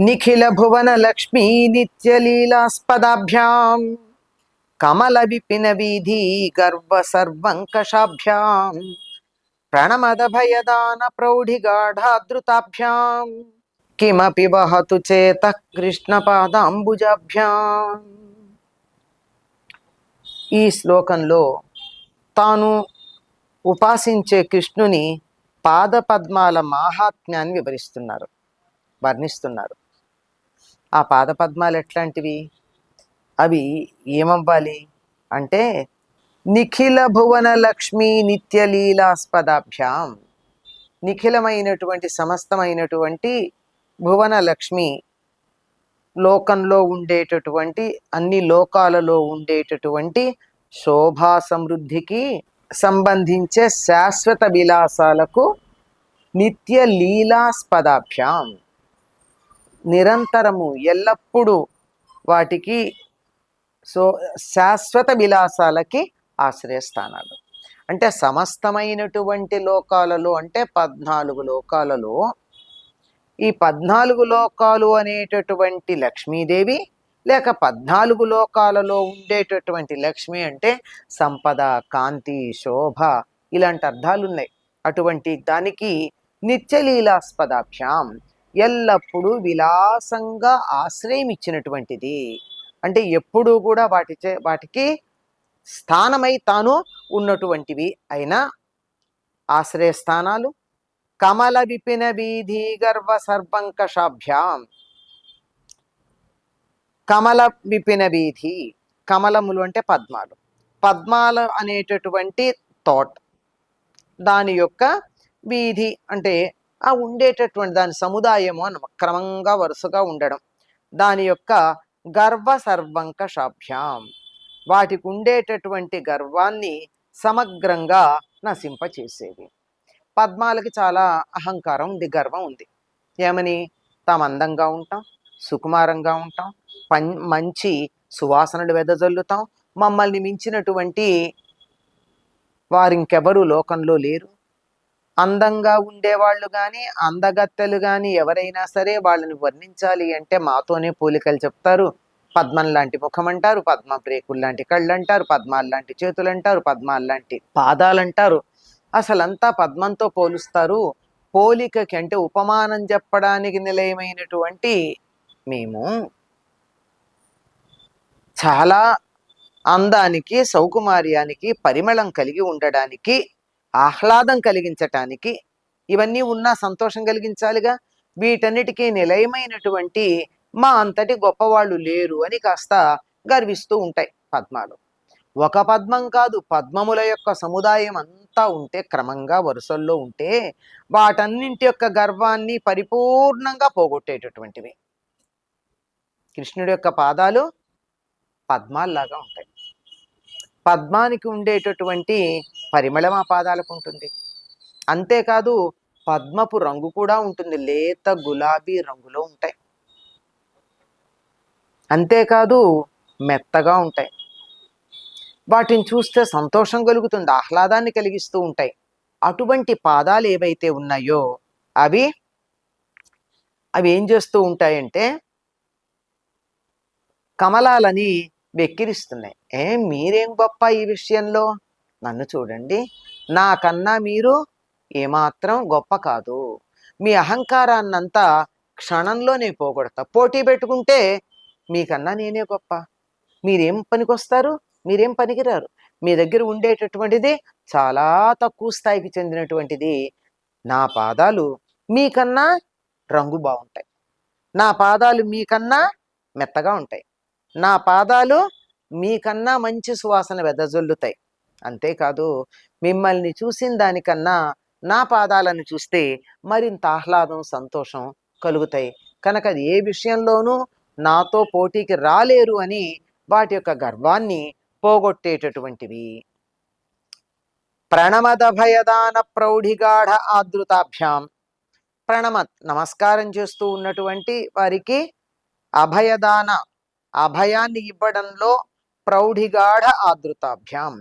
నిఖిల భువన లక్ష్మీ నిత్యలీలాస్పదాభ్యాం కమల విపిన వీధి గర్వ సర్వంకషాభ్యాం ప్రణమద భయదాన ప్రౌఢిగాఢాదృతాభ్యాం కిమపి వహతు చేత కృష్ణ పాదాంబుజాభ్యాం ఈ శ్లోకంలో తాను ఉపాసించే కృష్ణుని పాదపద్మాల మాహాత్మ్యాన్ని వివరిస్తున్నారు వర్ణిస్తున్నారు. ఆ పాదపద్మాలు ఎట్లాంటివి? అవి ఏమవ్వాలి? అంటే నిఖిల భువన లక్ష్మీ నిత్యలీలాస్పదాభ్యాం నిఖిలమైనటువంటి సమస్తమైనటువంటి భువన లక్ష్మి లోకంలో ఉండేటటువంటి అన్ని లోకాలలో ఉండేటటువంటి శోభా సమృద్ధికి సంబంధించే శాశ్వత విలాసాలకు నిత్య లీలాస్పదాభ్యాం. నిరంతరము ఎల్లప్పుడూ వాటికి సో శాశ్వత విలాసాలకి ఆశ్రయస్థానాలు అంటే సమస్తమైనటువంటి లోకాలలో అంటే పద్నాలుగు లోకాలలో ఈ పద్నాలుగు లోకాలు అనేటటువంటి లక్ష్మీదేవి లేక పద్నాలుగు లోకాలలో ఉండేటటువంటి లక్ష్మి అంటే సంపద కాంతి శోభ ఇలాంటి అర్థాలు ఉన్నాయి అటువంటి దానికి నిత్యలీలాస్పదాభ్యాం. ఎల్లప్పుడూ విలాసంగా ఆశ్రయం ఇచ్చినటువంటిది అంటే ఎప్పుడూ కూడా వాటి చే వాటికి స్థానమై తాను ఉన్నటువంటివి అయినా ఆశ్రయస్థానాలు. కమల విపిన వీధి గర్వ సర్వంకషాభ్యాం. కమల విపిన వీధి కమలములు అంటే పద్మాలు. పద్మాలు అనేటటువంటి తోట. దాని యొక్క వీధి అంటే ఆ ఉండేటటువంటి దాని సముదాయము అని క్రమంగా వరుసగా ఉండడం. దాని యొక్క గర్వ సర్వంక షాభ్యాం వాటికి ఉండేటటువంటి గర్వాన్ని సమగ్రంగా నశింపచేసేవి పద్మాలకి చాలా అహంకారం ఉంది గర్వం ఉంది. ఏమని? తాము అందంగా ఉంటాం సుకుమారంగా ఉంటాం పం మంచి సువాసనలు వెదజల్లుతాం. మమ్మల్ని మించినటువంటి వారు ఇంకెవరు లోకంలో లేరు. అందంగా ఉండేవాళ్ళు కానీ అందగత్తెలు కానీ ఎవరైనా సరే వాళ్ళని వర్ణించాలి అంటే మాతోనే పోలికలు చెప్తారు. పద్మం లాంటి ముఖం అంటారు పద్మ బ్రేకులు లాంటి కళ్ళు అంటారు పద్మాలు లాంటి చేతులు అంటారు పద్మాలు లాంటి పాదాలు అంటారు అసలంతా పద్మంతో పోలుస్తారు. పోలికకి అంటే ఉపమానం చెప్పడానికి నిలయమైనటువంటి మేము. చాలా అందానికి సౌకుమార్యానికి పరిమళం కలిగి ఉండడానికి ఆహ్లాదం కలిగించటానికి ఇవన్నీ ఉన్నా సంతోషం కలిగించాలిగా? వీటన్నిటికీ నిలయమైనటువంటి మా అంతటి గొప్పవాళ్ళు లేరు అని కాస్త గర్విస్తూ ఉంటాయి పద్మాలు. ఒక పద్మం కాదు పద్మముల యొక్క సముదాయం అంతా ఉంటే క్రమంగా వరుసల్లో ఉంటే వాటన్నింటి యొక్క గర్వాన్ని పరిపూర్ణంగా పోగొట్టేటటువంటివి. కృష్ణుడి యొక్క పాదాలు పద్మాల్లాగా ఉంటాయి. పద్మానికి ఉండేటటువంటి పరిమళం ఆ పాదాలకు ఉంటుంది. అంతేకాదు పద్మపు రంగు కూడా ఉంటుంది. లేత గులాబీ రంగులో ఉంటాయి. అంతేకాదు మెత్తగా ఉంటాయి. వాటిని చూస్తే సంతోషం కలుగుతుంది. ఆహ్లాదాన్ని కలిగిస్తూ ఉంటాయి. అటువంటి పాదాలు ఏవైతే ఉన్నాయో అవి అవి ఏం చేస్తూ ఉంటాయంటే కమలాలని వెక్కిరిస్తున్నాయి. ఏ మీరేం గొప్ప ఈ విషయంలో? నన్ను చూడండి. నాకన్నా మీరు ఏమాత్రం గొప్ప కాదు. మీ అహంకారాన్నంతా క్షణంలోనే పోగొడతా. పోటీ పెట్టుకుంటే మీకన్నా నేనే గొప్ప. మీరేం పనికొస్తారు? మీరేం పనికిరారు? మీ దగ్గర ఉండేటటువంటిది చాలా తక్కువ స్థాయికి చెందినటువంటిది. నా పాదాలు మీకన్నా రంగు బాగుంటాయి నా పాదాలు మీకన్నా మెత్తగా ఉంటాయి. నా పాదాలు మీకన్నా మంచి సువాసన వెదజల్లుతాయి. అంతేకాదు మిమ్మల్ని చూసిన దానికన్నా నా పాదాలను చూస్తే మరింత ఆహ్లాదం సంతోషం కలుగుతాయి. కనుక అది ఏ విషయంలోనూ నాతో పోటీకి రాలేరు అని వాటి యొక్క గర్వాన్ని పోగొట్టేటటువంటివి. ప్రణమద భయదాన ప్రౌఢిగాఢ ఆదృతాభ్యాం ప్రణమత్ నమస్కారం చేస్తూ ఉన్నటువంటి వారికి అభయదాన అభయాన్ని ఇవ్వడంలో ప్రౌఢిగాఢ ఆదృతాభ్యాం.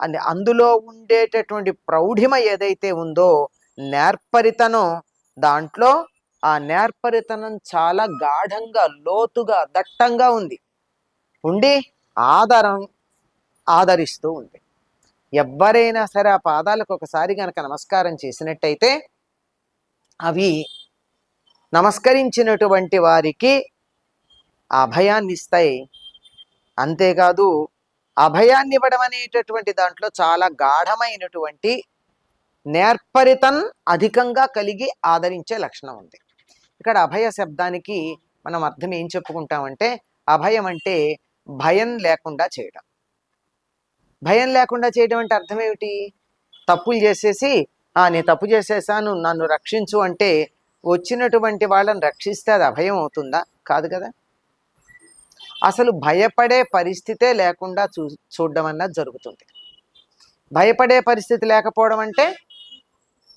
అని అందులో ఉండేటటువంటి ప్రౌఢిమ ఏదైతే ఉందో నేర్పరితనం దాంట్లో ఆ నేర్పరితనం చాలా గాఢంగా లోతుగా దట్టంగా ఉంది. ఉండి ఆదరం ఆదరిస్తూ ఉంది. ఎవ్వరైనా సరే ఆ పాదాలకు ఒకసారి గనక నమస్కారం చేసినట్టయితే అవి నమస్కరించినటువంటి వారికి అభయాన్ని ఇస్తాయి అంతేకాదు అభయాన్ని ఇవ్వడం అనేటటువంటి దాంట్లో చాలా గాఢమైనటువంటి నేర్పరితం అధికంగా కలిగి ఆదరించే లక్షణం ఉంది. ఇక్కడ అభయ శబ్దానికి మనం అర్థం ఏం చెప్పుకుంటామంటే అభయం అంటే భయం లేకుండా చేయడం. భయం లేకుండా చేయడం అంటే అర్థం ఏమిటి? తప్పులు చేసేసి ఆ నేను తప్పు చేసేసాను నన్ను రక్షించు అంటే వచ్చినటువంటి వాళ్ళని రక్షిస్తే అది అభయం అవుతుందా? కాదు కదా. అసలు భయపడే పరిస్థితే లేకుండా చూ చూడడం అన్నది జరుగుతుంది. భయపడే పరిస్థితి లేకపోవడం అంటే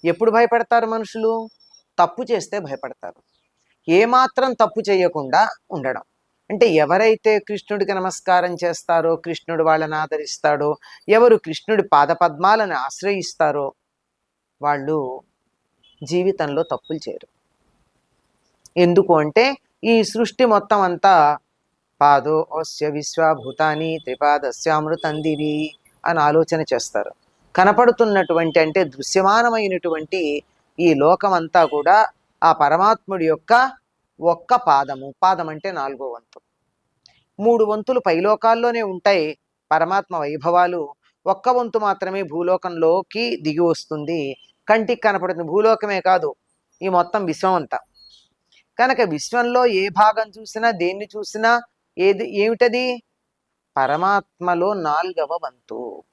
ఎప్పుడు భయపడతారు మనుషులు? తప్పు చేస్తే భయపడతారు. ఏమాత్రం తప్పు చేయకుండా ఉండడం. అంటే ఎవరైతే కృష్ణుడికి నమస్కారం చేస్తారో కృష్ణుడు వాళ్ళని ఆదరిస్తాడో ఎవరు కృష్ణుడి పాదపద్మాలను ఆశ్రయిస్తారో వాళ్ళు జీవితంలో తప్పులు చేయరు. ఎందుకు అంటే ఈ సృష్టి మొత్తం అంతా పాదో అస్య విశ్వభూతాని త్రిపాదస్యామృతందివి అని ఆలోచన చేస్తారు. కనపడుతున్నటువంటి అంటే దృశ్యమానమైనటువంటి ఈ లోకమంతా కూడా ఆ పరమాత్ముడి యొక్క ఒక్క పాదము పాదం అంటే నాలుగో వంతు. మూడు వంతులు పైలోకాల్లోనే ఉంటాయి పరమాత్మ వైభవాలు. ఒక్క వంతు మాత్రమే భూలోకంలోకి దిగి వస్తుంది. కంటికి కనపడుతుంది భూలోకమే కాదు ఈ మొత్తం విశ్వం అంతా. కనుక విశ్వంలో ఏ భాగం చూసినా దేన్ని చూసినా ఏది ఏమిటది? పరమాత్మలో నాలుగవ వంతు.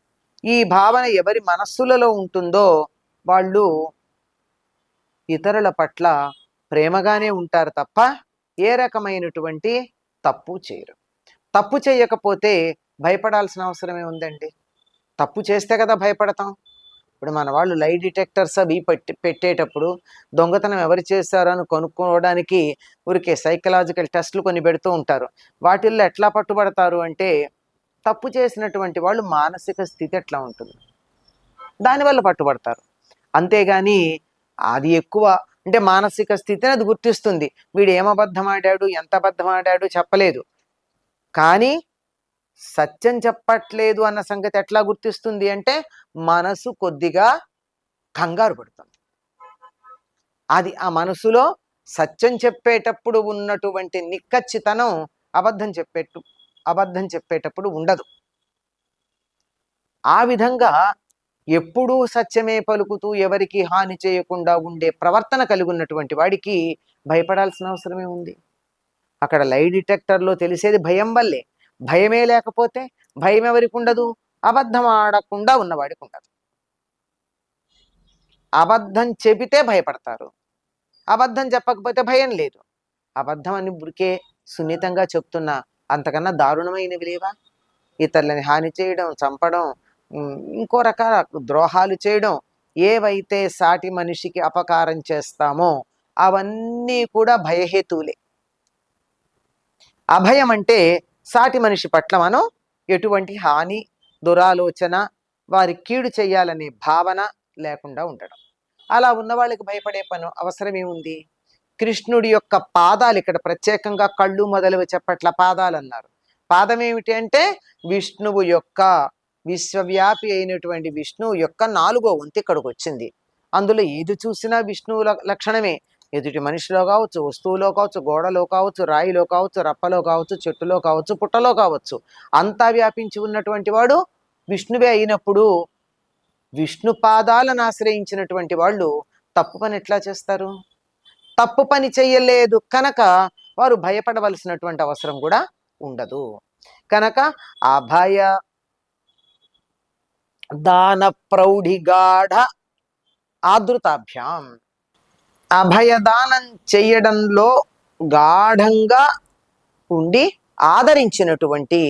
ఈ భావన ఎవరి మనస్సులలో ఉంటుందో వాళ్ళు ఇతరుల పట్ల ప్రేమగానే ఉంటారు తప్ప ఏ రకమైనటువంటి తప్పు చేయరు. తప్పు చేయకపోతే భయపడాల్సిన అవసరమే ఉందండి. తప్పు చేస్తే కదా భయపడతాం. ఇప్పుడు మన వాళ్ళు లై డిటెక్టర్స్ అవి పెట్టి పెట్టేటప్పుడు దొంగతనం ఎవరు చేశారో అని కొనుక్కోవడానికి ఊరికే సైకలాజికల్ టెస్ట్లు కొన్ని పెడుతూ ఉంటారు. వాటిల్లో ఎట్లా పట్టుబడతారు అంటే తప్పు చేసినటువంటి వాళ్ళు మానసిక స్థితి ఎట్లా ఉంటుంది? దానివల్ల పట్టుబడతారు. అంతేగాని అది ఎక్కువ అంటే మానసిక స్థితిని అది గుర్తిస్తుంది. వీడు ఏం అబద్ధం ఆడాడు? ఎంత అబద్ధం ఆడాడు? చెప్పలేదు. కానీ సత్యం చెప్పట్లేదు అన్న సంగతి ఎట్లా గుర్తిస్తుంది అంటే మనసు కొద్దిగా కంగారు పడుతుంది. అది ఆ మనసులో సత్యం చెప్పేటప్పుడు ఉన్నటువంటి నిక్కచ్చితనం అబద్ధం చెప్పేట్టు అబద్ధం చెప్పేటప్పుడు ఉండదు. ఆ విధంగా ఎప్పుడూ సత్యమే పలుకుతూ ఎవరికి హాని చేయకుండా ఉండే ప్రవర్తన కలిగి ఉన్నటువంటి వాడికి భయపడాల్సిన అవసరమే ఉంది. అక్కడ లై డిటెక్టర్లో తెలిసేది భయం వల్లే. భయమే లేకపోతే భయం ఎవరికి ఉండదు? అబద్ధం ఆడకుండా ఉన్నవాడికి ఉండదు. అబద్ధం చెబితే భయపడతారు. అబద్ధం చెప్పకపోతే భయం లేదు. అబద్ధం అని బురికే సున్నితంగా చెప్తున్నా అంతకన్నా దారుణమైనవి లేవా ఇతరులని హాని చేయడం చంపడం ఇంకో రకాల ద్రోహాలు చేయడం ఏవైతే సాటి మనిషికి అపకారం చేస్తామో అవన్నీ కూడా భయహేతువులే. అభయం అంటే సాటి మనిషి పట్ల మనం ఎటువంటి హాని దురాలోచన వారి కీడు చేయాలనే భావన లేకుండా ఉండడం. అలా ఉన్న వాళ్ళకి భయపడే పను అవసరమేముంది కృష్ణుడి యొక్క పాదాలు ఇక్కడ ప్రత్యేకంగా కళ్ళు మొదలవి చెప్పట్ల పాదాలు అన్నారు. పాదం ఏమిటి అంటే విష్ణువు యొక్క విశ్వవ్యాపి అయినటువంటి విష్ణువు యొక్క నాలుగో వంతు ఇక్కడికి వచ్చింది. అందులో ఏది చూసినా విష్ణువు లక్షణమే. ఎదుటి మనిషిలో కావచ్చు వస్తువులో కావచ్చు గోడలో కావచ్చు రాయిలో కావచ్చు రప్పలో కావచ్చు చెట్టులో కావచ్చు పుట్టలో కావచ్చు అంతా వ్యాపించి ఉన్నటువంటి వాడు విష్ణువే అయినప్పుడు విష్ణు పాదాలను ఆశ్రయించినటువంటి వాళ్ళు తప్పు పని ఎట్లా చేస్తారు? తప్పు పని చెయ్యలేదు కనుక వారు భయపడవలసినటువంటి అవసరం కూడా ఉండదు. కనుక అభయ దాన ప్రౌఢిగాఢ ఆదృతాభ్యాం. అభయదానం చేయడంలో గాఢంగా ఉండి ఆదరించినటువంటి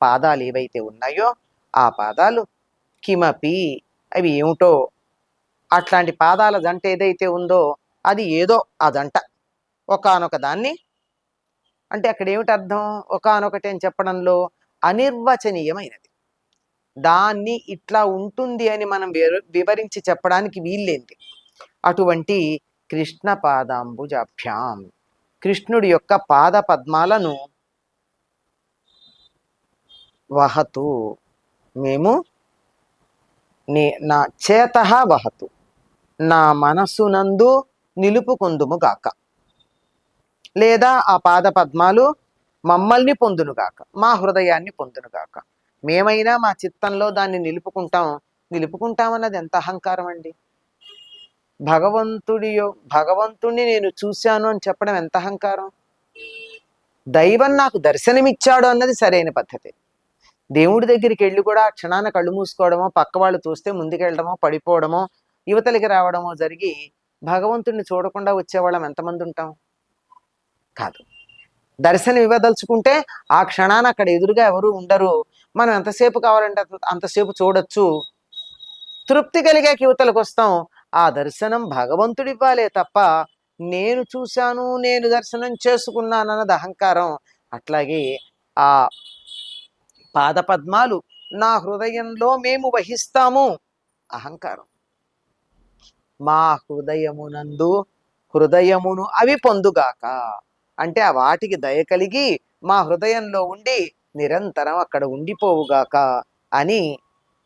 పాదాలు ఏవైతే ఉన్నాయో ఆ పాదాలు కిమపి అవి ఏమిటో అట్లాంటి పాదాల జంట ఏదైతే ఉందో అది ఏదో ఆ జంట. ఒకానొక దాన్ని అంటే అక్కడ ఏమిటి అర్థం ఒకానొకటి అని చెప్పడంలో అనిర్వచనీయమైనది. దాన్ని ఇట్లా ఉంటుంది అని మనం వివరించి చెప్పడానికి వీల్లేంది అటువంటి కృష్ణ పాదాంబుజాభ్యాం కృష్ణుడి యొక్క పాద పద్మాలను వహతు. మేము నీ నా చేత వహతు. నా మనస్సునందు నిలుపుకుందుము గాక లేదా ఆ పాద పద్మాలు మమ్మల్ని పొందునుగాక మా హృదయాన్ని పొందునుగాక. మేమైనా మా చిత్తంలో దాన్ని నిలుపుకుంటాం. నిలుపుకుంటామన్నది ఎంత అహంకారం అండి భగవంతుడి భగవంతుణ్ణి నేను చూశాను అని చెప్పడం ఎంత అహంకారం? దైవం నాకు దర్శనమిచ్చాడు అన్నది సరైన పద్ధతి. దేవుడి దగ్గరికి వెళ్ళి కూడా ఆ క్షణాన కళ్ళు మూసుకోవడమో పక్క వాళ్ళు చూస్తే ముందుకెళ్ళడమో పడిపోవడమో యువతలకి రావడమో జరిగి భగవంతుడిని చూడకుండా వచ్చేవాళ్ళం ఎంతమంది ఉంటాం? కాదు. దర్శనం ఇవ్వదలుచుకుంటే ఆ క్షణాన అక్కడ ఎదురుగా ఎవరు ఉండరు. మనం ఎంతసేపు కావాలంటే అంతసేపు చూడొచ్చు. తృప్తి కలిగే యువతలకు వస్తాం. ఆ దర్శనం భగవంతుడివ్వాలే తప్ప నేను చూశాను నేను దర్శనం చేసుకున్నాను అన్నది అహంకారం. అట్లాగే ఆ పాదపద్మాలు నా హృదయంలో మేము వహిస్తాము. అహంకారం. మా హృదయమునందు హృదయమును అవి పొందుగాక. అంటే ఆ వాటికి దయ కలిగి మా హృదయంలో ఉండి నిరంతరం అక్కడ ఉండిపోవుగాక అని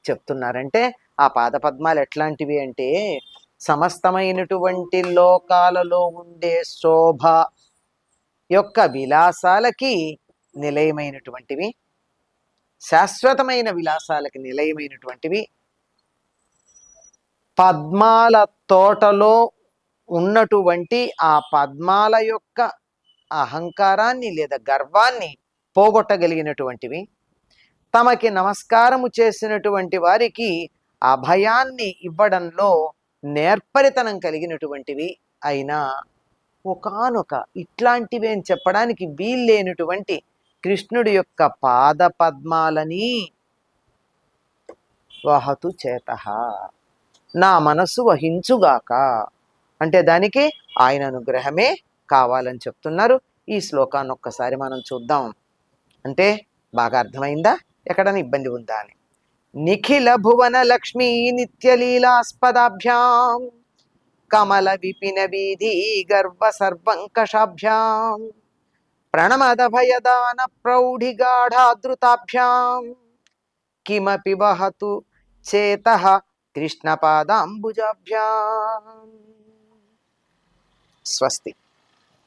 చెప్తున్నారంటే ఆ పాదపద్మాలు ఎట్లాంటివి అంటే సమస్తమైనటువంటి లోకాలలో ఉండే శోభ యొక్క విలాసాలకి నిలయమైనటువంటివి శాశ్వతమైన విలాసాలకి నిలయమైనటువంటివి పద్మాల తోటలో ఉన్నటువంటి ఆ పద్మాల యొక్క అహంకారాన్ని లేదా గర్వాన్ని పోగొట్టగలిగినటువంటివి తమకి నమస్కారము చేసినటువంటి వారికి అభయాన్ని ఇవ్వడంలో నేర్పరితనం కలిగినటువంటివి అయినా ఒకానొక ఇట్లాంటివి అని చెప్పడానికి వీల్లేనటువంటి కృష్ణుడి యొక్క పాద పద్మాలని వహతు చేత. నా మనస్సు వహించుగాక. అంటే దానికి ఆయన అనుగ్రహమే కావాలని చెప్తున్నారు. ఈ శ్లోకాన్ని ఒక్కసారి మనం చూద్దాం. అంటే బాగా అర్థమైందా? ఎక్కడైనా ఇబ్బంది ఉందా అని. నిఖిల భువన లక్ష్మీ నిత్యలీలాస్పదాభ్యాం కమల విపిన వీధి గర్వ సర్వంకషాభ్యాం ప్రణమద